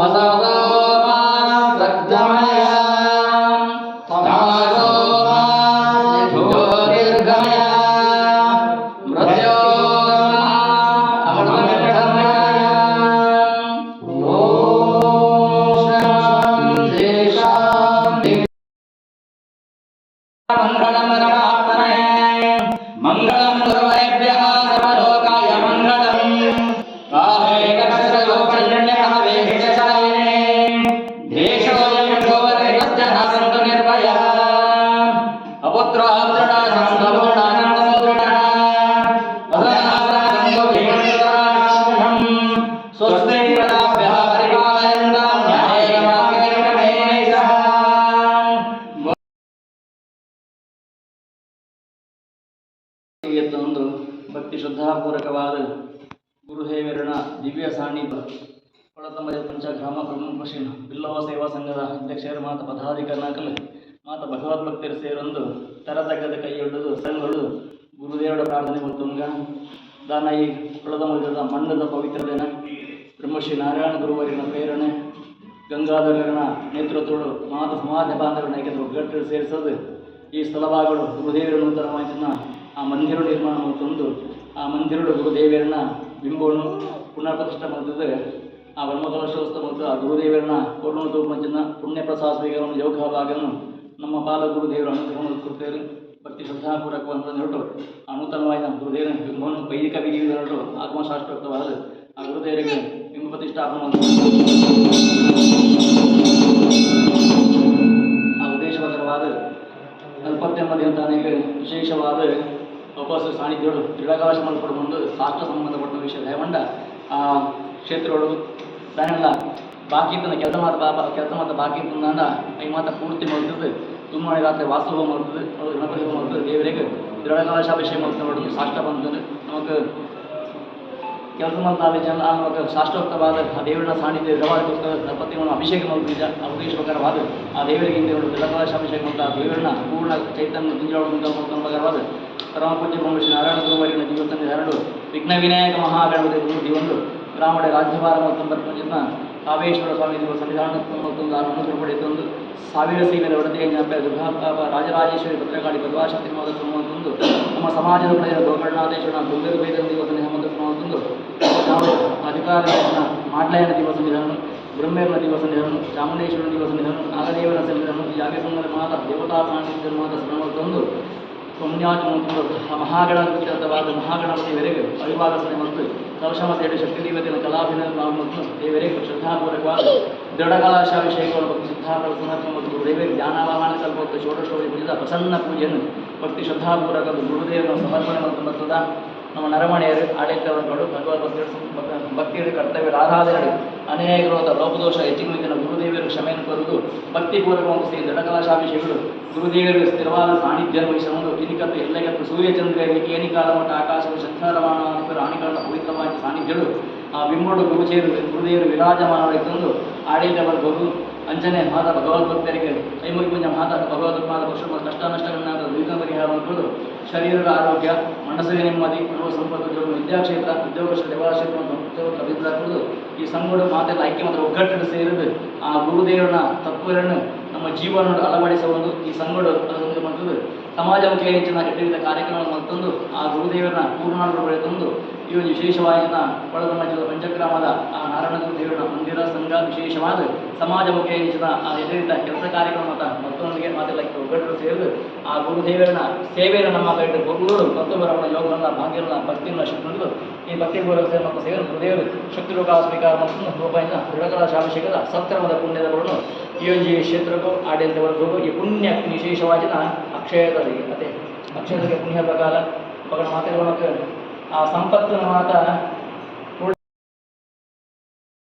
وزاد ಭಕ್ತಿ ಶ್ರದ್ಧಾಪೂರ್ವಕವಾದ ಗುರುದೇವರನ ದಿವ್ಯ ಸಾನ್ನಿಧ್ಯ ಪಂಚ ಗ್ರಾಮ ಪ್ರಮುಖ ಬಿಲ್ಲವ ಸೇವಾ ಸಂಘದ ಅಧ್ಯಕ್ಷರ ಮಾತ ಪದಾಧಿಕಾರಿನಾಕಲು ಮಾತ ಭಗವತ್ ಭಕ್ತರು ಸೇರೊಂದು ತರತಗದ ಕೈ ಹಿಡಿದು ಸಂಘಗಳು ಗುರುದೇವರ ಪ್ರಾರ್ಥನೆ ಮತ್ತೊಂಗ ದಾನ ಈ ಕೊಳತಂಬದ ಮಣ್ಣದ ಪವಿತ್ರ ದಿನ, ಬ್ರಹ್ಮಶ್ರೀ ನಾರಾಯಣ ಗುರುವರಿನ ಪ್ರೇರಣೆ, ಗಂಗಾಧರನ ನೇತೃತ್ವಗಳು ಮಾತ ಸಮಾಜ ಬಾಂಧವರನ್ನ ಒಗ್ಗಟ್ಟು ಸೇರಿಸೋದು. ಈ ಸ್ಥಳಭಾಗಗಳು ಗುರುದೇವರ ನೂತನವಾಗಿನ ಆ ಮಂದಿರ ನಿರ್ಮಾಣವನ್ನು ತಂದು ಆ ಮಂದಿರದ ಗುರುದೇವರನ್ನ ಬಿಂಬವನ್ನು ಪುನಃ ಪ್ರತಿಷ್ಠೆ ಮಾಡಿದ್ರೆ ಆ ಬ್ರಹ್ಮಕಲಶೋತ್ಸವ ಮತ್ತು ಆ ಗುರುದೇವರನ್ನ ಪೂರ್ಣ ತೂಪಂಚನ ಪುಣ್ಯ ಪ್ರಸಾದ ಸ್ವೀಕಾರವನ್ನು ನಮ್ಮ ಬಾಲ ಗುರುದೇವರ ಅನುಗ್ರಹವನ್ನು ಕೊಡ್ತೇವೆ ಭಕ್ತಿ ಶ್ರದ್ಧಾಪೂರ್ವಕವಂತ ಹೊರಟು ಆ ನೂತನವಾದ ಗುರುದೇವರ ಬಿಂಬವನ್ನು ವೈದಿಕ ವಿಧಿಯಿಂದ ಹೊರಟು ಆತ್ಮಶಾಸ್ತ್ರೋಕ್ತವಾದ ಆ ಗುರುದೇವರಿಗೆ ಬಿಂಬ ಪ್ರತಿಷ್ಠಾಪನ ಆ ಉದ್ದೇಶವಾದ ಅಲ್ಪತ್ಯಂಬದಿ ದೇವಸ್ಥಾನಕ್ಕೆ ವಿಶೇಷವಾದ ಉಪವಾಸ ಸಾನ್ನಿಧ್ಯಗಳು ದೃಢಕಾಲ ಸಂಬಂಧಪಟ್ಟ ಶಾಸ್ತ್ರ ಸಂಬಂಧಪಟ್ಟ ವಿಷಯ ದಯಮಂಡ ಆ ಕ್ಷೇತ್ರಗಳು ದಾನೆಲ್ಲ ಬಾಕಿ ಇದ್ದ ಕೆಲಸ ಮಾಡ್ತಾ ಕೆಲಸ ಮಾಡ್ತಾ ಬಾಕಿ ಇದ್ದ ಐ ಮಾತ ಪೂರ್ತಿ ಮಾಡ್ತದೆ ತುಂಬಾನೇ ರಾತ್ರಿ ವಾಸ್ತವ ಮಾಡ್ತದೆ ಅದು ಗಣಪತಿ ಮಾಡ್ತದೆ ದೇವರಿಗೆ ದೃಢಕಾಲಾಶಾಭಿಷೇಕ ಮಾಡ್ತಾ ನೋಡೋದು ಶಾಸ್ತ್ರ ಬಂತಂದ್ರೆ ನಮಗೆ ಕೆಲಸ ಮಾಡ್ತಾ ಜನ ಆವಾಗ ಶಾಸ್ತ್ರೋಕ್ತವಾದ ಆ ದೇವರ ಸಾನ್ನಿಧ್ಯ ದೃಢವಾದಕ್ಕೋಸ್ಕರ ಗಣಪತಿಯನ್ನು ಅಭಿಷೇಕ ಮಾಡುತ್ತಿದ್ದ ಆ ಪ್ರಕಾರವಾದ ಆ ದೇವರಿಗೆ ಹಿಂದೆ ದೃಢಕಾಲಾಶ ಅಭಿಷೇಕ ಮಾಡ್ತಾ ದೇವರನ್ನ ಪೂರ್ಣ ಚೈತನ್ಯ ಮುಂಜಾವಣವಾದ ಪರಮ ಪೂಜ್ಯ ಬ್ರಹ್ಮಶ್ರೀ ನಾರಾಯಣ ಗುರುವರಿನ ದಿವಸ ಹರಡು ವಿಘ್ನ ವಿನಾಯಕ ಮಹಾಗಣಪತಿ ಮೂರ್ತಿ ಒಂದು ಗ್ರಾಮದ ರಾಜ್ಯಭಾರ ಮತ್ತು ಜನ ಕಾವೇಶ್ವರ ಸ್ವಾಮಿ ದಿವಸ ಸಂವಿಧಾನ ಮತ್ತೊಂದು ಅನುಮತಿ ಪಡೆಯುತ್ತೊಂದು ಸಾವಿರ ಸೀಮೆಯ ಒಡತೆಯ ಜ್ಞಾಪ ದುರ್ಗಾ ರಾಜರಾಜೇಶ್ವರಿ ಭದ್ರಕಾಳಿ ಭದ್ರಾಶಕ್ತಿ ಮತ್ತೊಂದು ನಮ್ಮ ಸಮಾಜದ ಪಡೆಯ ಗೋಕರ್ಣಾದೇಶ್ವರ ದುರ್ಗದ ವೇದ ದಿವಸ ಮತ್ತೊಂದು ನಾವು ಮಾಡ್ಲಯನ ದಿವಸ ನಿಧನ ಬ್ರಹ್ಮೇವನ ದಿವಸ ನಿಧನ ಚಾಮುಂಡೇಶ್ವರನ ದಿವಸ ನಿಧನ ನಾಗದೇವನ ಸನ್ನಿಧಾನ ಯಾಗ ಸಂಘದ ಮಾತ ದೇವತಾ ಸಾನ್ನಿಧ್ಯ ಮಾತ ಸ್ಮರಣ ತಂದು ಪುಣ್ಯಾಚಮಂತು ಮಹಾಗಣಪತಿವಾದ ಮಹಾಗಣಪತಿವರೆಗೆ ಅವಿವಾದಸನೆ ಮತ್ತು ಮತ್ತು ಎರಡು ಶಕ್ತಿ ದೇವತೆಯ ಕಲಾಭಿನಯ ನಾವು ಮತ್ತು ದೇವರಿಗೆ ಶ್ರದ್ಧಾಪೂರ್ವಕವಾದ ದೃಢಕಲಾಶಾಭಿಷೇಕವನ್ನು ಭಕ್ತಿ ಶ್ರದ್ಧಾಪೂರ್ವಕ ಸಮರ್ಪಣೆ ಮತ್ತು ದೇವರಿಗೆ ಜ್ಞಾನಾವಾಹನ ಕಲ್ಪ ಮತ್ತು ಷೋಡಶೋಳಿ ಪೂಜಿತ ಪ್ರಸನ್ನ ಪೂಜೆಯನ್ನು ಭಕ್ತಿ ಶ್ರದ್ಧಾಪೂರ್ವಕ ಗುರುದೇವನ ಸಮರ್ಪಣೆ ಮತ್ತು ಮತ್ತದ ನಮ್ಮ ನರಮಣೆಯರು ಆಡಳಿತವನ್ನು ಭಗವದ್ ಭಕ್ತಿಯರು ಭಕ್ತಿയുടെ ಕರ್ತವ್ಯ ಆರಾಧನೆ ಅನೇಕವಾದ ಲೋಪದೋಷ ಹೆಚ್ಚಿನ ಮಿಂಚಿನ ಗುರುದೇವರು ಕ್ಷಮೆಯನ್ನು ಕೋರುವುದು ಭಕ್ತಿಪೂರ್ವಕವಾಗಿ ಶ್ರೀ ದಡಕಲಾಶಾಭಿಷೇಕಗಳು. ಗುರುದೇವರು ಸ್ಥಿರವಾದ ಸಾನ್ನಿಧ್ಯ ವಹಿಸುವುದು ಇನಿಕತ್ತು ಎಲ್ಲಗತ್ತು ಸೂರ್ಯಚಂದ್ರ ಏನಿಕಾಲ ಮತ್ತು ಆಕಾಶವು ಶಂಕರವಾಣ ರಾಣಿಗಳ ಪವಿತ್ರವಾದ ಸಾನ್ನಿಧ್ಯಗಳು. ಆ ಬಿಂಬೋಡು ಗುರುಚೇರು ಗುರುದೇವರು ವಿರಾಜಮಾನವಾಗಿ ತಂದು ಆಡಳಿತ ವರ್ಗವು ಅಂಜನೆ ಮಾತ ಭಗವದ್ಭಕ್ತರಿಗೆ ಕೈಮುಗಿ ಪುಂಜ ಮಾತ ಭಗವದ್ಮಾದ ಪಶು ಕಷ್ಟ ನಷ್ಟಗಳನ್ನಾದ ದೀರ್ಘ ಪರಿಹಾರ ಮಾಡಿಕೊಂಡು. ಶರೀರದ ಆರೋಗ್ಯ, ಮನಸ್ಸಿಗೆ ನೆಮ್ಮದಿ ಗೃಹ ಸಂಪತ್ತು ಉದ್ಯೋಗ ವಿದ್ಯಾಕ್ಷೇತ್ರ, ಉದ್ಯೋಗ ದೇವಾಕ್ಷೇತ್ರ ಮತ್ತು ಉದ್ಯೋಗ ಅಭಿವೃದ್ಧಿ ಈ ಸಂಗೂಢ ಮಾತೆಲ್ಲ ಐಕ್ಯ ಮತ್ತು ಒಗ್ಗಟ್ಟನ್ನು ಸೇರಿದು ಆ ಗುರುದೇವರನ್ನ ತತ್ವಗಳನ್ನು ನಮ್ಮ ಜೀವನ ಅಳವಡಿಸುವುದು ಈ ಸಂಘಗಳು ಅದೊಂದು ಸಮಾಜಮುಖಿ ಹೆಚ್ಚಿನ ಕೆಟ್ಟ ಕಾರ್ಯಕ್ರಮಗಳನ್ನು ಮತ್ತೊಂದು ಆ ಗುರುದೇವರನ್ನ ಪೂರ್ಣಾಂಗ ತಂದು ಈ ಒಂದು ವಿಶೇಷವಾಗಿನ ಕೊಳಗಮ್ಮ ಜಿಲ್ಲೆ ಪಂಚಗ್ರಾಮದ ಆ ನಾರಾಯಣ ಗುರುದೇವರ ಮಂದಿರ ಸಂಘ ವಿಶೇಷವಾದ ಸಮಾಜಮುಖಿ ಹೆಚ್ಚಿನ ಆ ಎಡ್ಡಿದ ಕೆಲಸ ಕಾರ್ಯಕ್ರಮ ಮತ್ತ ಮತ್ತೊಂದಿಗೆ ಮಾತೆಲ್ಲಕ್ಕೆ ಒಗ್ಗಟ್ಟು ಸೇರಿದು ಆ ಗುರುದೇವರನ್ನ ಸೇವೆಯನ್ನು ನಮ್ಮ ಕೈ ಗುರುಗಳು ಮತ್ತೊಬ್ಬರ ಯೋಗವನ್ನ ಭಾಗ್ಯವನ್ನ ಭಕ್ತಿಯನ್ನು ಶಿಕ್ಷಣಗಳು ಈ ಭಕ್ತಿ ಗೌರವ ಸೇವೆ ಮತ್ತು ಸೇವೆ ಗುರುದೇವರು ಶಕ್ತಿ ರೋಗ ಸ್ವೀಕಾರ ಮತ್ತು ರೂಪಾಯಿನ ದೃಢಕರ ಶಾಭಿಷೇಕದ ಸತ್ಕರ್ಮದ ಪುಣ್ಯದ ಬರುವುದು ಈ ಒಂದು ಕ್ಷೇತ್ರಕ್ಕೂ ಆಡಳಿತವರೆಗೂ ಈ ಪುಣ್ಯ ವಿಶೇಷವಾಗಿನ ಅಕ್ಷಯದಲ್ಲಿ ಅದೇ. ಅಕ್ಷಯದಲ್ಲಿ ಪುಣ್ಯ ಪ್ರಕಾರ ಮಗಳ ಮಾತಾಡುವಾಗ ಆ ಸಂಪತ್ತಿನ ಮಾತ